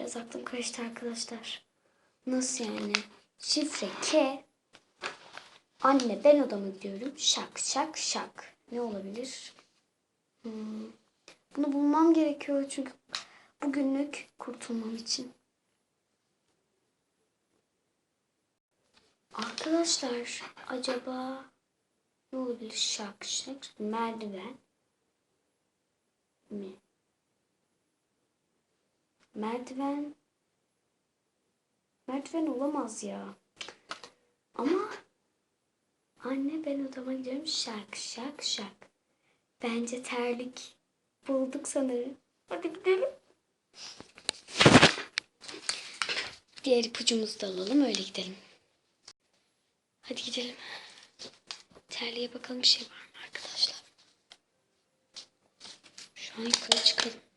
Biraz aklım karıştı arkadaşlar. Nasıl yani? Şifre K. Anne ben odama gidiyorum. Şak şak şak. Ne olabilir? Hmm. Bunu bulmam gerekiyor çünkü bugünlük kurtulmam için. Arkadaşlar acaba ne olabilir? Şak şak merdiven mi? Merdiven merdiven olamaz ya. Ama anne ben odama gidiyorum şak şak şak. Bence terlik bulduk sanırım. Hadi gidelim. Diğer ipucumuzu da alalım öyle gidelim. Hadi gidelim. Terliğe bakalım bir şey var mı arkadaşlar? Şu an yukarı çıkalım.